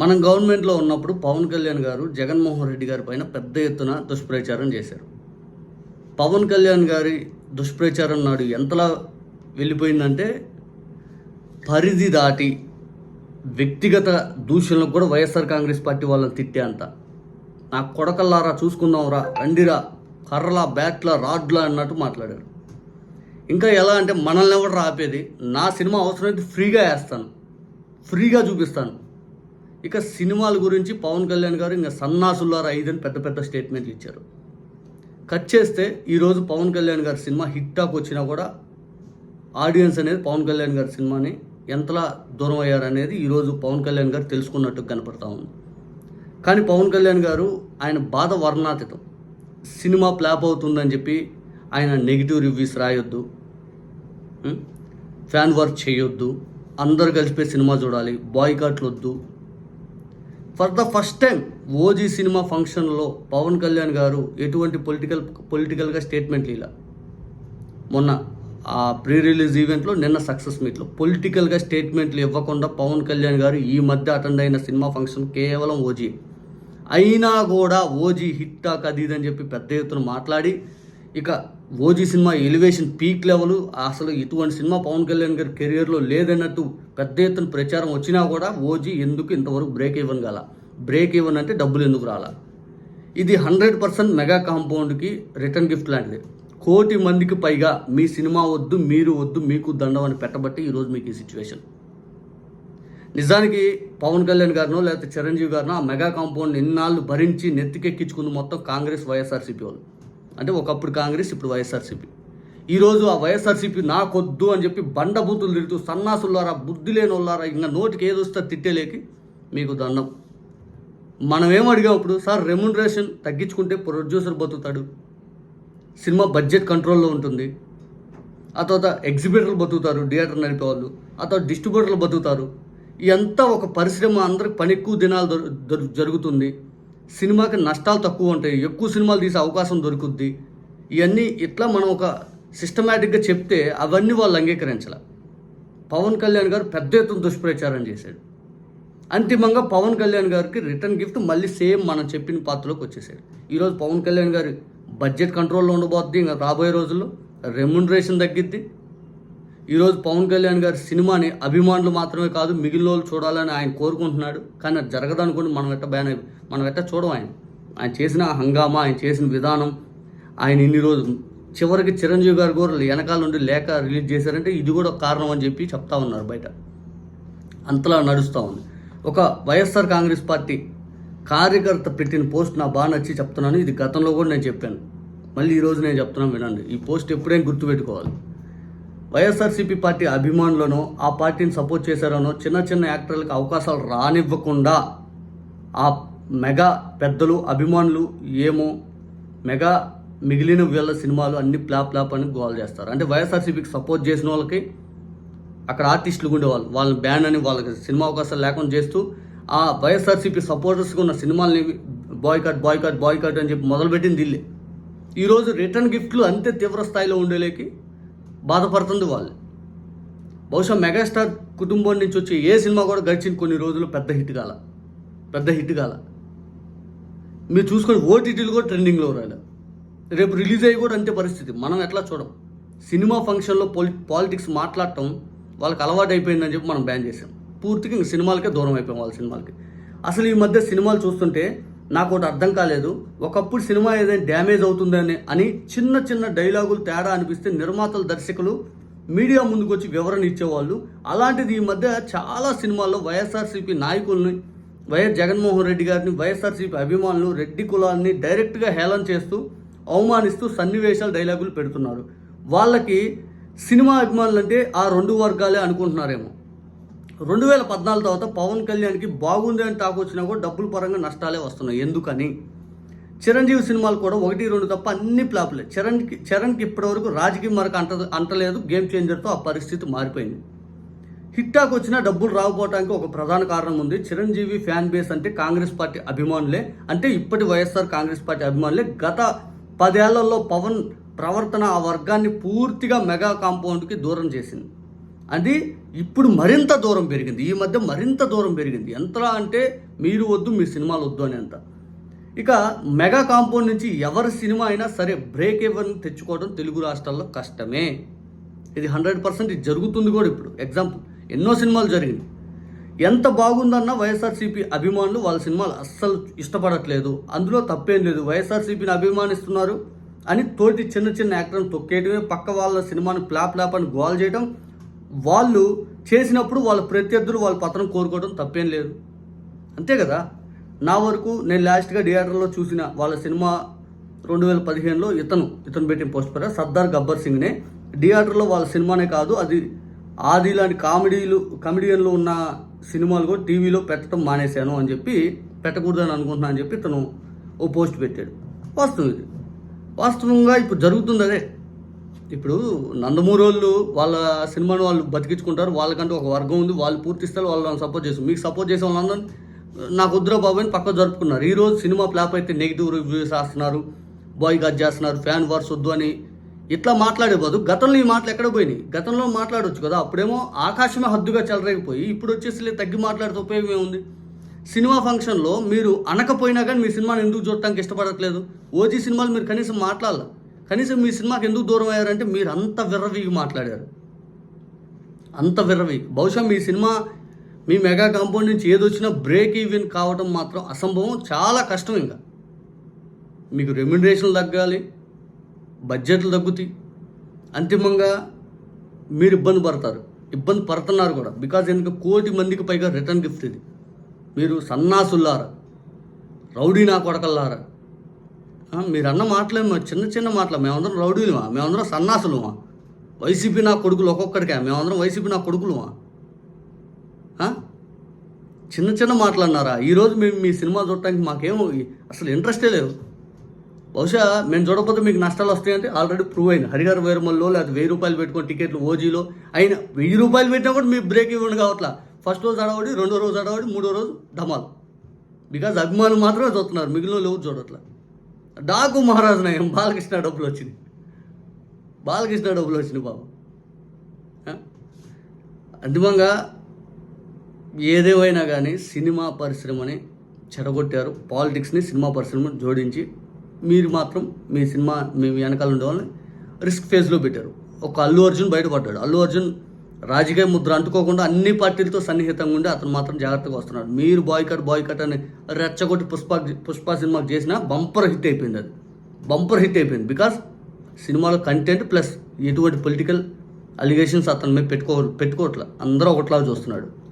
మనం గవర్నమెంట్లో ఉన్నప్పుడు పవన్ కళ్యాణ్ గారు జగన్మోహన్ రెడ్డి గారి పైన పెద్ద ఎత్తున దుష్ప్రచారం చేశారు. పవన్ కళ్యాణ్ గారి దుష్ప్రచారం నాడు ఎంతలా వెళ్ళిపోయిందంటే పరిధి దాటి వ్యక్తిగత దూషణలకు కూడా వైఎస్ఆర్ కాంగ్రెస్ పార్టీ వాళ్ళని తిట్టే అంత. నా కొడకల్లారా చూసుకుందాంరా రండిరా కర్రలా బ్యాట్ల రాడ్లా అన్నట్టు మాట్లాడారు. ఇంకా ఎలా అంటే మనల్ని ఎవరు రాపేది నా సినిమా అవసరమైతే ఫ్రీగా వేస్తాను. ఫ్రీగా చూపిస్తాను. ఇక సినిమాల గురించి పవన్ కళ్యాణ్ గారు ఇంకా సన్నాసులారా ఐదని పెద్ద పెద్ద స్టేట్మెంట్లు ఇచ్చారు. కట్ చేస్తే ఈరోజు పవన్ కళ్యాణ్ గారి సినిమా హిట్ టాక్ వచ్చినా కూడా ఆడియన్స్ అనేది పవన్ కళ్యాణ్ గారి సినిమాని ఎంతలా దూరం అయ్యారనేది ఈరోజు పవన్ కళ్యాణ్ గారు తెలుసుకున్నట్టు కనపడతా ఉంది. కానీ పవన్ కళ్యాణ్ గారు ఆయన బాధ వర్ణాతీతం. సినిమా ఫ్లాప్ అవుతుందని చెప్పి ఆయన నెగిటివ్ రివ్యూస్ రాయొద్దు. ఫ్యాన్ వర్క్ చేయొద్దు. అందరు కలిసిపోయి సినిమా చూడాలి. బాయ్కాట్లు వద్దు for the first time OG cinema ఫంక్షన్లో పవన్ కళ్యాణ్ గారు ఎటువంటి పొలిటికల్ పొలిటికల్గా స్టేట్మెంట్లు ఇలా మొన్న ఆ ప్రీ రిలీజ్ ఈవెంట్లో నిన్న సక్సెస్ మీట్లో పొలిటికల్గా స్టేట్మెంట్లు ఇవ్వకుండా పవన్ కళ్యాణ్ గారు ఈ మధ్య అటెండ్ అయిన సినిమా ఫంక్షన్ కేవలం ఓజీ అయినా కూడా ఓజీ హిట్ టాక్ అది అని చెప్పి పెద్ద ఎత్తున మాట్లాడి ఇక OG cinema elevation peak level అసలు ఇటువంటి సినిమా పవన్ కళ్యాణ్ గారి కెరియర్లో లేదన్నట్టు పెద్ద ఎత్తున ప్రచారం వచ్చినా కూడా ఓజీ ఎందుకు ఇంతవరకు బ్రేక్ ఇవ్వగల బ్రేక్ ఇవ్వను అంటే డబ్బులు ఎందుకు రాలా? ఇది హండ్రెడ్ పర్సెంట్ మెగా కాంపౌండ్కి రిటర్న్ గిఫ్ట్ లాంటిది. కోటి మందికి పైగా మీ సినిమా వద్దు మీరు వద్దు మీకు దండం అని పెట్టబట్టి ఈరోజు మీకు ఈ సిచ్యువేషన్. నిజానికి పవన్ కళ్యాణ్ గారినో లేకపోతే చిరంజీవి గారినో ఆ మెగా కాంపౌండ్ ఎన్నాళ్ళు భరించి నెత్తికెక్కించుకుంది మొత్తం కాంగ్రెస్ వైఎస్ఆర్సీపీ వాళ్ళు. అంటే ఒకప్పుడు కాంగ్రెస్ ఇప్పుడు వైఎస్ఆర్సీపీ. ఈరోజు ఆ వైఎస్ఆర్సీపీ నాకొద్దు అని చెప్పి బండబూతులు తిరుగుతూ సన్నాసులారా బుద్ధి లేని వాళ్ళారా ఇంకా నోటికి ఏదొస్తే వస్తే తిట్టేలేకి మీకు దండం. మనం ఏం అడిగాం ఇప్పుడు సార్ రెమ్యునరేషన్ తగ్గించుకుంటే ప్రొడ్యూసర్ బతుకుతాడు. సినిమా బడ్జెట్ కంట్రోల్లో ఉంటుంది. ఆ తర్వాత ఎగ్జిబిటర్లు బతుకుతారు థియేటర్ నడిపే వాళ్ళు. ఆ తర్వాత డిస్ట్రిబ్యూటర్లు బతుకుతారు. ఇదంతా ఒక పరిశ్రమ అందరికి పని ఎక్కువ దినాలు జరుగుతుంది. సినిమాకి నష్టాలు తక్కువ ఉంటాయి. ఎక్కువ సినిమాలు తీసే అవకాశం దొరుకుద్ది. ఇవన్నీ ఇట్లా మనం ఒక సిస్టమేటిక్గా చెప్తే అవన్నీ వాళ్ళు అంగీకరించాల. పవన్ కళ్యాణ్ గారు పెద్ద ఎత్తున దుష్ప్రచారం చేశాడు. అంతిమంగా పవన్ కళ్యాణ్ గారికి రిటర్న్ గిఫ్ట్ మళ్ళీ సేమ్ మనం చెప్పిన పాత్రలోకి వచ్చేసాడు. ఈరోజు పవన్ కళ్యాణ్ గారి బడ్జెట్ కంట్రోల్లో ఉండబోద్ది ఇంకా రాబోయే రోజుల్లో. రెమ్యునరేషన్ తగ్గిద్ది. ఈరోజు పవన్ కళ్యాణ్ గారి సినిమాని అభిమానులు మాత్రమే కాదు మిగిలిన వాళ్ళు చూడాలని ఆయన కోరుకుంటున్నాడు. కానీ అది జరగదనుకోండి మనం ఎట్ట బ్యాన్ మనం ఎట్ట చూడం ఆయన. ఆయన చేసిన హంగామా ఆయన చేసిన విధానం ఆయన ఇన్ని రోజులు చివరికి చిరంజీవి గారు కూడా వెనకాల నుండి లేఖ రిలీజ్ చేశారంటే ఇది కూడా ఒక కారణం అని చెప్పి చెప్తా ఉన్నారు బయట. అంతలా నడుస్తూ ఉంది. ఒక వైఎస్ఆర్ కాంగ్రెస్ పార్టీ కార్యకర్త పెట్టిన పోస్ట్ నా బాగా నచ్చి చెప్తున్నాను. ఇది గతంలో కూడా నేను చెప్పాను. మళ్ళీ ఈరోజు నేను చెప్తున్నాను వినండి. ఈ పోస్ట్ ఎప్పుడైనా గుర్తుపెట్టుకోవాలి. వైఎస్ఆర్సీపీ పార్టీ అభిమానులను ఆ పార్టీని సపోర్ట్ చేశారనో చిన్న చిన్న యాక్టర్లకు అవకాశాలు రానివ్వకుండా ఆ మెగా పెద్దలు అభిమానులు ఏమో మెగా మిగిలిన వీళ్ళ సినిమాలు అన్ని ప్లాప్ ప్లాప్ అని గోల్ చేస్తారు. అంటే వైఎస్ఆర్సీపీకి సపోర్ట్ చేసిన వాళ్ళకి అక్కడ ఆర్టిస్టులు ఉండేవాళ్ళు. వాళ్ళని బ్యాన్ అని వాళ్ళకి సినిమా అవకాశాలు లేకుండా చేస్తూ ఆ వైఎస్ఆర్సీపీ సపోర్టర్స్గా ఉన్న సినిమాల్ని బాయ్కాట్ బాయ్కాట్ బాయ్కాట్ అని చెప్పి మొదలుపెట్టింది దిల్లే ఈరోజు రిటర్న్ గిఫ్ట్లు అంతే తీవ్ర స్థాయిలో ఉండేలేకి బాధపడుతుంది వాళ్ళు. బహుశా మెగాస్టార్ కుటుంబం నుంచి వచ్చే ఏ సినిమా కూడా గడిచిన కొన్ని రోజులు పెద్ద హిట్ కాల పెద్ద హిట్ కాల మీరు చూసుకొని ఓటీటీలు కూడా ట్రెండింగ్లో రాలేదు రేపు రిలీజ్ అయ్యి కూడా అంతే పరిస్థితి. మనం ఎట్లా చూడం? సినిమా ఫంక్షన్లో పొలి పాలిటిక్స్ మాట్లాడటం వాళ్ళకి అలవాటు అయిపోయిందని చెప్పి మనం బ్యాన్ చేసాం పూర్తిగా ఇంక సినిమాలకే దూరం అయిపోయాం వాళ్ళ సినిమాలకి. అసలు ఈ మధ్య సినిమాలు చూస్తుంటే నాకు ఒకటి అర్థం కాలేదు. ఒకప్పుడు సినిమా ఏదైనా డ్యామేజ్ అవుతుందని అని చిన్న చిన్న డైలాగులు తేడా అనిపిస్తే నిర్మాతలు దర్శకులు మీడియా ముందుకు వచ్చి వివరణ ఇచ్చేవాళ్ళు. అలాంటిది ఈ మధ్య చాలా సినిమాల్లో వైఎస్ఆర్సీపీ నాయకుల్ని వైఎస్ జగన్మోహన్ రెడ్డి గారిని వైఎస్ఆర్సీపీ అభిమానులు రెడ్డి కులాన్ని డైరెక్ట్గా హేళన చేస్తూ అవమానిస్తూ సన్నివేశాలు డైలాగులు పెడుతున్నారు. వాళ్ళకి సినిమా అభిమానులు అంటే ఆ రెండు వర్గాలే అనుకుంటున్నారేమో. రెండు వేల పద్నాలుగు తర్వాత పవన్ కళ్యాణ్కి బాగుంది అని టాక్ వచ్చినా కూడా డబ్బుల పరంగా నష్టాలే వస్తున్నాయి. ఎందుకని? చిరంజీవి సినిమాలు కూడా ఒకటి రెండు తప్ప అన్ని ఫ్లాప్లే. చరణ్కి చరణ్కి ఇప్పటివరకు రాజకీయ మరక అంట అంటలేదు. గేమ్ చేంజర్తో ఆ పరిస్థితి మారిపోయింది. హిట్టాక్ వచ్చినా డబ్బులు రాకపోవడానికి ఒక ప్రధాన కారణం ఉంది. చిరంజీవి ఫ్యాన్ బేస్ అంటే కాంగ్రెస్ పార్టీ అభిమానులే. అంటే ఇప్పటి వైఎస్ఆర్ కాంగ్రెస్ పార్టీ అభిమానులే. గత పదేళ్ళలో పవన్ ప్రవర్తన ఆ వర్గాన్ని పూర్తిగా మెగా కాంపౌండ్కి దూరం చేసింది. అది ఇప్పుడు మరింత దూరం పెరిగింది. ఈ మధ్య మరింత దూరం పెరిగింది. ఎంతలా అంటే మీరు వద్దు మీ సినిమాలు వద్దు అని అంత. ఇక మెగా కాంపౌండ్ నుంచి ఎవరి సినిమా అయినా సరే బ్రేక్ ఎవరిని తెచ్చుకోవడం తెలుగు రాష్ట్రాల్లో కష్టమే. ఇది హండ్రెడ్ పర్సెంట్ ఇది జరుగుతుంది కూడా ఇప్పుడు. ఎగ్జాంపుల్ ఎన్నో సినిమాలు జరిగింది ఎంత బాగుందన్నా వైఎస్ఆర్సీపీ అభిమానులు వాళ్ళ సినిమాలు అస్సలు ఇష్టపడట్లేదు. అందులో తప్పేం లేదు. వైఎస్ఆర్సీపీని అభిమానిస్తున్నారు. అని తోటి చిన్న చిన్న యాక్టర్ని తొక్కేయడమే పక్క వాళ్ళ సినిమాని ప్లాప్ ప్లాప్ అని గోల్ చేయడం వాళ్ళు చేసినప్పుడు వాళ్ళ ప్రత్యర్థులు వాళ్ళ పతనం కోరుకోవడం తప్పేం లేదు. అంతే కదా? నా వరకు నేను లాస్ట్గా థియేటర్లో చూసిన వాళ్ళ సినిమా రెండు వేల పదిహేనులో ఇతను ఇతను పెట్టిన పోస్ట్ పర సర్దార్ గబ్బర్ సింగ్నే. థియేటర్లో వాళ్ళ సినిమానే కాదు అది ఆది లాంటి కామెడీలు కమెడియన్లు ఉన్న సినిమాలు కూడా టీవీలో పెట్టడం మానేశాను అని చెప్పి పెట్టకూడదని అనుకుంటున్నా అని చెప్పి ఇతను ఓ పోస్ట్ పెట్టాడు. వాస్తవం ఇది. వాస్తవంగా ఇప్పుడు జరుగుతుంది అదే. ఇప్పుడు నందమూరి వాళ్ళు వాళ్ళ సినిమాను వాళ్ళు బతికించుకుంటారు. వాళ్ళకంటూ ఒక వర్గం ఉంది. వాళ్ళు పూర్తిస్తారు వాళ్ళని సపోర్ట్ చేస్తారు. మీకు సపోర్ట్ చేసే వాళ్ళందరూ నాకు వద్దురా బాబు అని పక్క జరుపుకున్నారు. ఈరోజు సినిమా ఫ్లాప్ అయితే నెగిటివ్ రివ్యూస్ రాస్తున్నారు. బాయ్ గట్ చేస్తున్నారు. ఫ్యాన్ వార్స్ వద్దు అని ఇట్లా మాట్లాడే బదులు గతంలో ఈ మాటలు ఎక్కడ పోయినాయి? గతంలో మాట్లాడవచ్చు కదా. అప్పుడేమో ఆకాశమే హద్దుగా చెలరేగిపోయి ఇప్పుడు వచ్చేసి తగ్గి మాట్లాడితే ఉపయోగం ఏముంది? సినిమా ఫంక్షన్లో మీరు అనకపోయినా కానీ మీ సినిమాని ఎందుకు చూడటానికి ఇష్టపడట్లేదు? ఓజీ సినిమాలు మీరు కనీసం మాట్లాడాల. కనీసం మీ సినిమాకి ఎందుకు దూరం అయ్యారంటే మీరు అంత విర్రవీగి మాట్లాడారు. అంత విర్రవి బహుశా మీ సినిమా మీ మెగా కాంపౌండ్ నుంచి ఏదొచ్చినా బ్రేక్ ఈవెన్ కావడం మాత్రం అసంభవం చాలా కష్టం ఇంకా. మీకు రెమ్యునరేషన్లు తగ్గాలి బడ్జెట్లు తగ్గుతాయి. అంతిమంగా మీరు ఇబ్బంది పడతారు. ఇబ్బంది పడుతున్నారు కూడా. బికాజ్ ఎందుకు కోటి మందికి పైగా రిటర్న్ గిఫ్ట్ ఇది. మీరు సన్నాసుల్లారా రౌడీ నా కొడకల్లారా మీరు అన్న మాటలేమో చిన్న చిన్న మాటలు. మేమందరం రౌడీలుమా? మేమందరం సన్నాసులమా? వైసీపీ నా కొడుకులు ఒక్కొక్కడికే. మేమందరం వైసీపీ నా కొడుకులమా? చిన్న చిన్న మాటలు అన్నారా ఈరోజు మేము మీ సినిమా చూడటానికి మాకేమో అసలు ఇంట్రెస్టే లేదు. బహుశా మేము చూడకపోతే మీకు నష్టాలు వస్తాయంటే ఆల్రెడీ ప్రూవ్ అయింది. హరిహర వేరుమల్లో లేకపోతే వెయ్యి రూపాయలు పెట్టుకొని టికెట్లు ఓజీలో అయినా వెయ్యి రూపాయలు పెట్టినా కూడా మీ బ్రేక్ ఇవ్వండి కావట్లా. ఫస్ట్ రోజు అడవడి రెండో రోజు అడవడి మూడో రోజు ధమాల్. బికాజ్ అభిమానులు మాత్రమే చూస్తున్నారు మిగిలిన వాళ్ళు ఎవరు చూడట్లా. డాకు మహారాజు నయం బాలకృష్ణ డబ్బులు వచ్చింది బాలకృష్ణ డబ్బులు వచ్చింది బాబు. అంతిమంగా ఏదేవైనా కానీ సినిమా పరిశ్రమని చెడగొట్టారు పాలిటిక్స్ని సినిమా పరిశ్రమని జోడించి మీరు మాత్రం మీ సినిమా మీ వెనకాల ఉండే వాళ్ళని రిస్క్ ఫేజ్లో పెట్టారు. ఒక అల్లు అర్జున్ బయటపడ్డాడు. అల్లు అర్జున్ రాజకీయ ముద్ర అంటుకోకుండా అన్ని పార్టీలతో సన్నిహితంగా ఉండి అతను మాత్రం జాగ్రత్తగా వస్తున్నాడు. మీరు బాయ్కట్ బాయ్కట్ అని రెచ్చగొట్టి పుష్ప పుష్ప సినిమాకి చేసిన బంపర్ హిట్ అయిపోయింది అది. బంపర్ హిట్ అయిపోయింది. బికాస్ సినిమాలో కంటెంట్ ప్లస్ ఎటువంటి పొలిటికల్ అలిగేషన్స్ అతని మీద పెట్టుకో పెట్టుకోవట్లే. అందరూ ఒకట్లాగా చూస్తున్నాడు.